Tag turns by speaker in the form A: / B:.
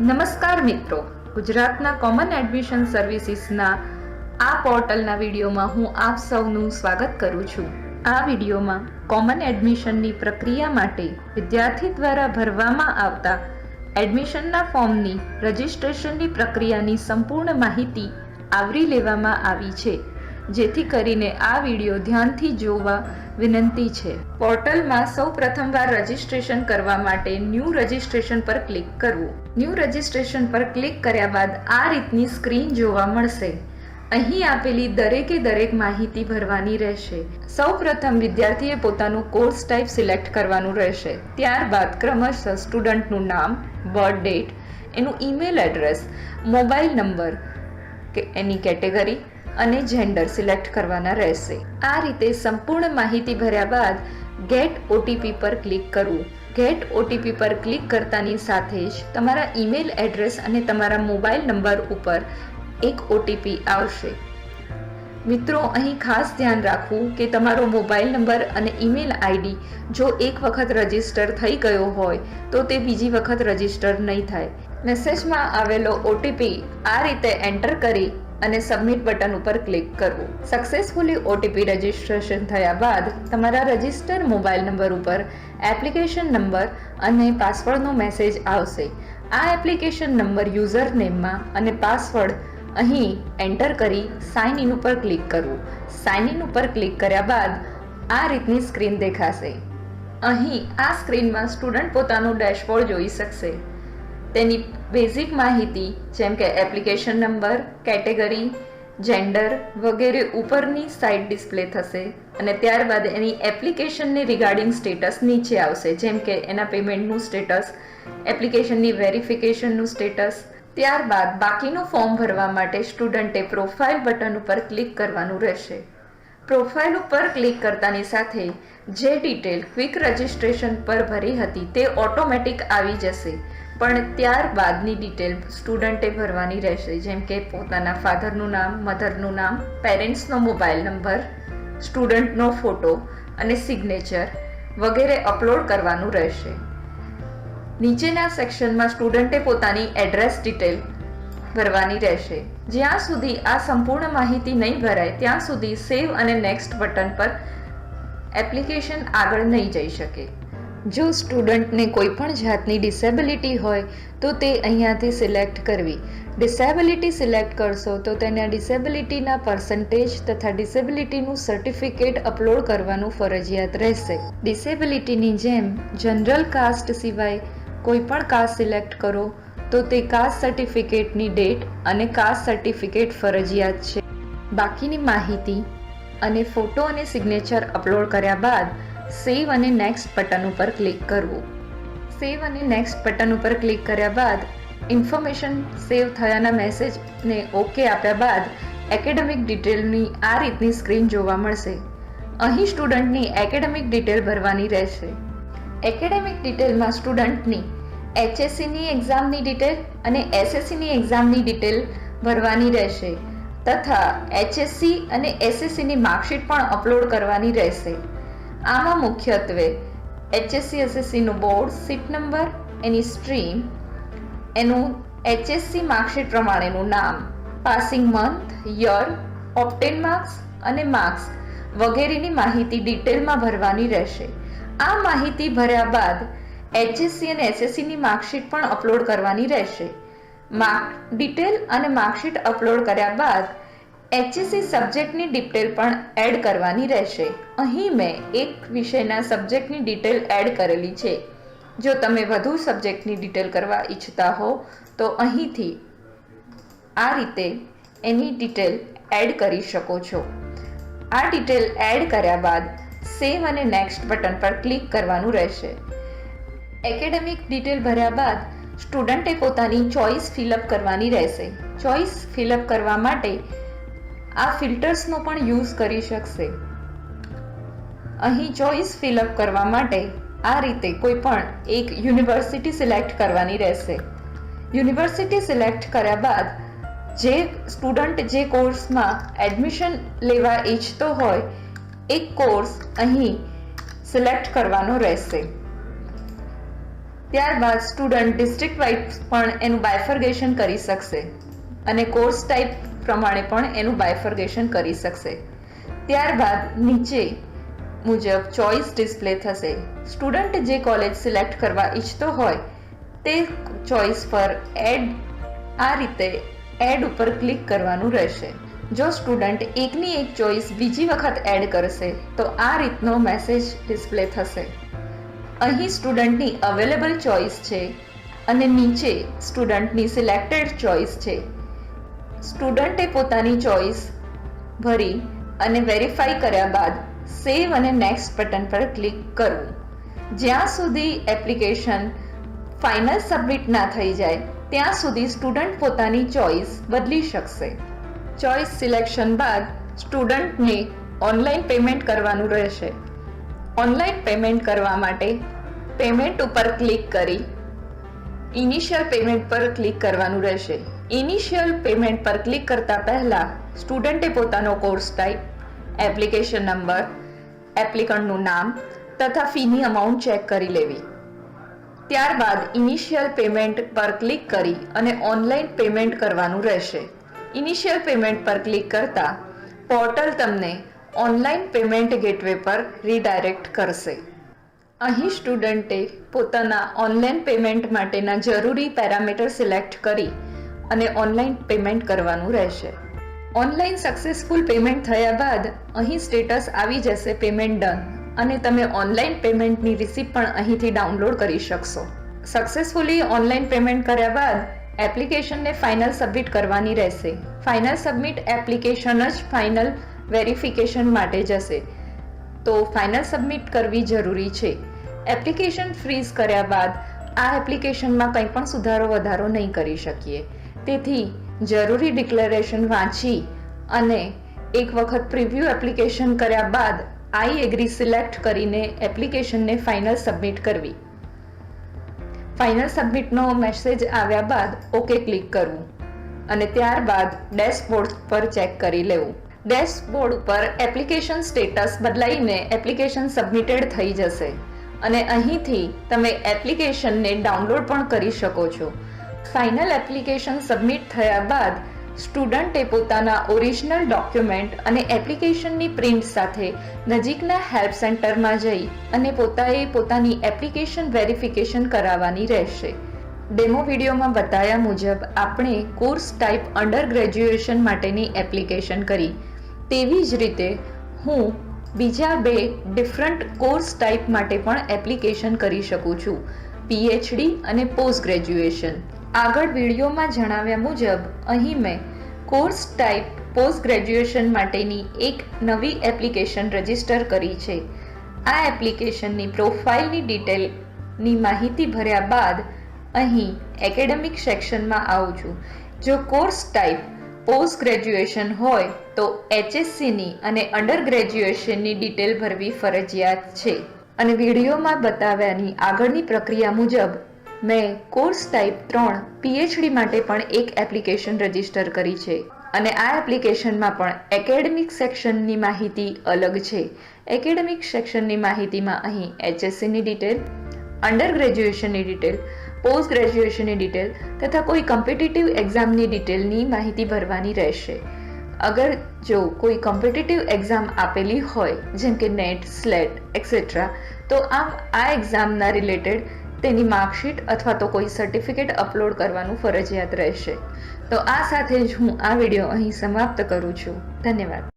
A: નમસ્કાર મિત્રો. ગુજરાતના કોમન એડમિશન સર્વિસીસના આ પોર્ટલના વિડીયોમાં હું આપ સૌનું સ્વાગત કરું છું. આ વિડીયોમાં કોમન એડમિશનની પ્રક્રિયા માટે વિદ્યાર્થી દ્વારા ભરવામાં આવતા એડમિશનના ફોર્મની રજિસ્ટ્રેશનની પ્રક્રિયાની સંપૂર્ણ માહિતી આવરી લેવામાં આવી છે. જેથી કરીને આ વીડિયો ધ્યાનથી જોવા વિનંતી છે. પોર્ટલમાં સૌ પ્રથમવાર રજિસ્ટ્રેશન કરવા માટે ન્યૂ રજિસ્ટ્રેશન પર ક્લિક કરવું. ન્યૂ રજિસ્ટ્રેશન પર ક્લિક કર્યા બાદ આ રીતની સ્ક્રીન જોવા મળશે. અહીં આપેલી દરેકે દરેક માહિતી ભરવાની રહેશે. સૌ પ્રથમ વિદ્યાર્થીએ પોતાનું કોર્સ ટાઈપ સિલેક્ટ કરવાનું રહેશે. ત્યારબાદ ક્રમશઃ સ્ટુડન્ટનું નામ, બર્થ ડેટ, એનું ઈમેલ એડ્રેસ, મોબાઈલ નંબર કે એની કેટેગરી અને જેન્ડર સિલેક્ટ કરવાના રહેશે. આ રીતે સંપૂર્ણ માહિતી ભર્યા બાદ ગેટ ઓટીપી પર ક્લિક કરવું. ગેટ ઓટીપી પર ક્લિક કરતાની સાથે જ તમારા ઈમેલ એડ્રેસ અને તમારા મોબાઈલ નંબર ઉપર એક ઓટીપી આવશે. મિત્રો, અહીં ખાસ ધ્યાન રાખવું કે તમારો મોબાઈલ નંબર અને ઈમેલ આઈડી જો એક વખત રજિસ્ટર થઈ ગયો હોય, તો તે બીજી વખત રજિસ્ટર નહીં થાય. મેસેજમાં આવેલો ઓટીપી આ રીતે એન્ટર કરી અને સબમિટ બટન ઉપર ક્લિક કરવું સક્સેસફુલી ઓટીપી રજિસ્ટ્રેશન થયા બાદ તમારા રજિસ્ટર મોબાઈલ નંબર ઉપર એપ્લિકેશન નંબર અને પાસવર્ડનો મેસેજ આવશે. આ એપ્લિકેશન નંબર યુઝર નેમમાં અને પાસવર્ડ અહીં એન્ટર કરી સાઇન ઇન ઉપર ક્લિક કરવું સાઇન ઇન ઉપર ક્લિક કર્યા બાદ આ રીતની સ્ક્રીન દેખાશે. અહીં આ સ્ક્રીનમાં સ્ટુડન્ટ પોતાનું ડેશબોર્ડ જોઈ શકશે. તેની બેઝિક માહિતી, જેમ કે એપ્લિકેશન નંબર, કેટેગરી, જેન્ડર વગેરે ઉપરની સાઇડ ડિસ્પ્લે થશે અને ત્યારબાદ એની એપ્લિકેશનની રિગાર્ડિંગ સ્ટેટસ નીચે આવશે, જેમ કે એના પેમેન્ટનું સ્ટેટસ, એપ્લિકેશનની વેરિફિકેશનનું સ્ટેટસ. ત્યારબાદ બાકીનું ફોર્મ ભરવા માટે સ્ટુડન્ટે પ્રોફાઇલ બટન ઉપર ક્લિક કરવાનું રહેશે. પ્રોફાઇલ ઉપર ક્લિક કરતાની સાથે જે ડિટેલ ક્વિક રજિસ્ટ્રેશન પર ભરી હતી તે ઓટોમેટિક આવી જશે. પણ ત્યારબાદની ડિટેલ સ્ટુડન્ટે ભરવાની રહેશે, જેમ કે પોતાના ફાધરનું નામ મધરનું નામ પેરેન્ટ્સનો મોબાઈલ નંબર સ્ટુડન્ટનો ફોટો અને સિગ્નેચર વગેરે અપલોડ કરવાનું રહેશે. નીચેના સેક્શનમાં સ્ટુડન્ટે પોતાની એડ્રેસ ડિટેલ ભરવાની રહેશે. જ્યાં સુધી આ સંપૂર્ણ માહિતી નહીં ભરાય, ત્યાં સુધી સેવ અને નેક્સ્ટ બટન પર એપ્લિકેશન આગળ નહીં જઈ શકે. જો સ્ટુડન્ટને કોઈ પણ જાતની ડિસેબિલિટી હોય, તો તે અહીંયાથી સિલેક્ટ કરવી. ડિસેબિલિટી સિલેક્ટ કરશો તો તેના ડિસેબિલિટીના પર્સન્ટેજ તથા ડિસેબિલિટીનું સર્ટિફિકેટ અપલોડ કરવાનું ફરજિયાત રહેશે. ડિસેબિલિટીની જેમ, જનરલ કાસ્ટ સિવાય કોઈ પણ કાસ્ટ સિલેક્ટ કરો તો તે કાસ્ટ સર્ટિફિકેટની ડેટ અને કાસ્ટ સર્ટિફિકેટ ફરજિયાત છે. બાકીની માહિતી અને ફોટો અને સિગ્નેચર અપલોડ કર્યા બાદ સેવ અને નેક્સ્ટ બટન ઉપર ક્લિક કરવું. સેવ અને નેક્સ્ટ બટન ઉપર ક્લિક કર્યા બાદ ઇન્ફોર્મેશન સેવ થયાના મેસેજને ઓકે આપ્યા બાદ એકેડેમિક ડિટેલની આ રીતની સ્ક્રીન જોવા મળશે. અહીં સ્ટુડન્ટની એકેડેમિક ડિટેલ ભરવાની રહેશે. એકેડેમિક ડિટેલમાં સ્ટુડન્ટની એચએસસીની એક્ઝામની ડિટેલ અને એસએસસીની એક્ઝામની ડિટેલ ભરવાની રહેશે તથા એચએસસી અને એસએસસીની માર્કશીટ પણ અપલોડ કરવાની રહેશે. આમાં મુખ્યત્વે. એચએસસી એસએસસીનું બોર્ડ સીટ નંબર એની સ્ટ્રીમ એનું એચએસસી માર્કશીટ પ્રમાણેનું નામ passing month year obtained marks અને માર્ક્સ વગેરેની માહિતી ડિટેલમાં ભરવાની રહેશે. આ માહિતી ભર્યા બાદ એચએસસી અને એસએસસીની માર્કશીટ પણ અપલોડ કરવાની રહેશે. માર્ક ડિટેલ અને માર્કશીટ અપલોડ કર્યા બાદ એચએસસી સબ્જેક્ટની ડિટેલ પણ એડ કરવાની રહેશે. અહીં મેં એક વિષયના સબ્જેક્ટની ડિટેલ એડ કરેલી છે. જો તમે વધુ સબ્જેક્ટની ડિટેલ કરવા ઈચ્છતા હો, તો અહીંથી આ રીતે એની ડિટેલ એડ કરી શકો છો. આ ડિટેલ એડ કર્યા બાદ સેવ અને નેક્સ્ટ બટન પર ક્લિક કરવાનું રહેશે. એકેડેમિક ડિટેલ ભર્યા બાદ સ્ટુડન્ટે પોતાની ચોઇસ ફિલઅપ કરવાની રહેશે. ચોઇસ ફિલઅપ કરવા માટે આ ફિલ્ટર્સનો પણ યુઝ કરી શકશે. અહીં ચોઇસ ફિલઅપ કરવા માટે આ રીતે કોઈ પણ એક યુનિવર્સિટી સિલેક્ટ કરવાની રહેશે. યુનિવર્સિટી સિલેક્ટ કર્યા બાદ જે સ્ટુડન્ટ જે કોર્સમાં એડમિશન લેવા ઈચ્છતો હોય, એક કોર્સ અહીં સિલેક્ટ કરવાનો રહેશે. ત્યારબાદ સ્ટુડન્ટ ડિસ્ટ્રિક્ટ વાઇઝ પણ એનું બાયફર્ગેશન કરી શકશે અને કોર્સ ટાઈપ પ્રમાણે પણ એનું બાયફર્ગેશન કરી શકશે. ત્યારબાદ નીચે મુજબ ચોઇસ ડિસ્પ્લે થશે. સ્ટુડન્ટ જે કોલેજ સિલેક્ટ કરવા ઈચ્છતો હોય, તે ચોઇસ પર એડ આ રીતે એડ ઉપર ક્લિક કરવાનું રહેશે. જો સ્ટુડન્ટ એકની એક ચોઇસ બીજી વખત એડ કરશે, તો આ રીતનો મેસેજ ડિસ્પ્લે થશે. અહીં સ્ટુડન્ટની અવેલેબલ ચોઇસ છે અને નીચે સ્ટુડન્ટની સિલેક્ટેડ ચોઇસ છે. સ્ટુડન્ટે પોતાની ચોઇસ ભરી અને વેરીફાઈ કર્યા બાદ સેવ અને નેક્સ્ટ બટન પર ક્લિક કરવું જ્યાં સુધી એપ્લિકેશન ફાઇનલ સબમિટ ના થઈ જાય, ત્યાં સુધી સ્ટુડન્ટ પોતાની ચોઇસ બદલી શકશે. ચોઇસ સિલેક્શન બાદ સ્ટુડન્ટને ઓનલાઈન પેમેન્ટ કરવાનું રહેશે. ઓનલાઈન પેમેન્ટ કરવા માટે પેમેન્ટ ઉપર ક્લિક કરી ઇનિશિયલ પેમેન્ટ પર ક્લિક કરવાનું રહેશે. ઇનિશિયલ પેમેન્ટ પર ક્લિક કરતા પહેલા સ્ટુડન્ટે પોતાનો કોર્સ ટાઈપ એપ્લિકેશન નંબર એપ્લિકન્ટનું નામ તથા ફીની અમાઉન્ટ ચેક કરી લેવી. ત્યારબાદ ઇનિશિયલ પેમેન્ટ પર ક્લિક કરી અને ઓનલાઈન પેમેન્ટ કરવાનું રહેશે. ઇનિશિયલ પેમેન્ટ પર ક્લિક કરતા પોર્ટલ તમને ઓનલાઈન પેમેન્ટ ગેટવે પર રીડાયરેક્ટ કરશે. અહીં સ્ટુડન્ટે પોતાના ઓનલાઈન પેમેન્ટ માટેના જરૂરી પેરામીટર સિલેક્ટ કરી અને ઓનલાઈન પેમેન્ટ કરવાનું રહેશે. ઓનલાઈન સક્સેસફુલ પેમેન્ટ થયા બાદ અહીં સ્ટેટસ આવી જશે પેમેન્ટ ડન અને તમે ઓનલાઈન પેમેન્ટની રિસીપ્ટ પણ અહીંથી ડાઉનલોડ કરી શકશો. સક્સેસફુલી ઓનલાઈન પેમેન્ટ કર્યા બાદ એપ્લિકેશનને ફાઇનલ સબમિટ કરવાની રહેશે. ફાઇનલ સબમિટ એપ્લિકેશન જ ફાઇનલ વેરિફિકેશન માટે જશે. તો ફાઇનલ સબમિટ કરવી જરૂરી છે. એપ્લિકેશન ફ્રીઝ કર્યા બાદ આ એપ્લિકેશનમાં કંઈ પણ સુધારો વધારો નહીં કરી શકીએ. તેથી જરૂરી ડિક્લેરેશન વાંચી અને એક વખત પ્રિવ્યૂ એપ્લિકેશન કર્યા બાદ આઈ એગ્રી સિલેક્ટ કરીને એપ્લિકેશનને ફાઇનલ સબમિટ કરવી. ફાઇનલ સબમિટનો મેસેજ આવ્યા બાદ ઓકે ક્લિક કરવું અને ત્યારબાદ ડેશબોર્ડ પર ચેક કરી લેવું. ડેશબોર્ડ ઉપર એપ્લિકેશન સ્ટેટસ બદલાઈને એપ્લિકેશન સબમિટેડ થઈ જશે અને અહીંથી તમે એપ્લિકેશનને ડાઉનલોડ પણ કરી શકો છો. ફાઇનલ એપ્લિકેશન સબમિટ થયા બાદ સ્ટુડન્ટે પોતાના ઓરિજિનલ ડોક્યુમેન્ટ અને એપ્લિકેશનની પ્રિન્ટ સાથે નજીકના હેલ્પ સેન્ટરમાં જઈ અને પોતાએ પોતાની એપ્લિકેશન વેરિફિકેશન કરાવવાની રહેશે. ડેમો વિડીયોમાં બતાવ્યા મુજબ, આપણે કોર્સ ટાઈપ અંડર ગ્રેજ્યુએશન માટેની એપ્લિકેશન કરી. તેવી જ રીતે, હું બીજા બે ડિફરન્ટ કોર્સ ટાઈપ માટે પણ એપ્લિકેશન કરી શકું છું. પીએચડી અને પોસ્ટ ગ્રેજ્યુએશન આગળ વિડીયોમાં જણાવ્યા મુજબ, અહીં મેં કોર્સ ટાઈપ પોસ્ટ ગ્રેજ્યુએશન માટેની એક નવી એપ્લિકેશન રજિસ્ટર કરી છે. આ એપ્લિકેશનની પ્રોફાઇલની ડિટેલની માહિતી ભર્યા બાદ અહીં એકેડેમિક સેક્શનમાં આવું છું. જો કોર્સ ટાઈપ પોસ્ટ ગ્રેજ્યુએશન હોય, તો એચએસસીની અને અંડર ગ્રેજ્યુએશનની ડિટેલ ભરવી ફરજિયાત છે. અને વિડીયોમાં બતાવ્યાની આગળની પ્રક્રિયા મુજબ મેં કોર્સ ટાઈપ ત્રણ પીએચડી માટે પણ એક એપ્લિકેશન રજિસ્ટર કરી છે. અને આ એપ્લિકેશનમાં પણ એકેડેમિક સેક્શનની માહિતી અલગ છે. એકેડેમિક સેક્શનની માહિતીમાં અહીં એચએસસીની ડિટેલ અંડર ગ્રેજ્યુએશનની ડિટેલ પોસ્ટ ગ્રેજ્યુએશનની ડિટેલ તથા કોઈ કોમ્પિટિટિવ એક્ઝામની ડિટેલની માહિતી ભરવાની રહેશે. અગર જો કોઈ કોમ્પિટિટિવ એક્ઝામ આપેલી હોય, જેમ કે નેટ, સ્લેટ એક્સેટ્રા તો આમ આ એક્ઝામના રિલેટેડ તેની માર્કશીટ અથવા તો કોઈ સર્ટિફિકેટ અપલોડ કરવાનું ફરજિયાત રહેશે. તો આ સાથે જ હું આ વીડિયો અહીં સમાપ્ત કરું છું. ધન્યવાદ.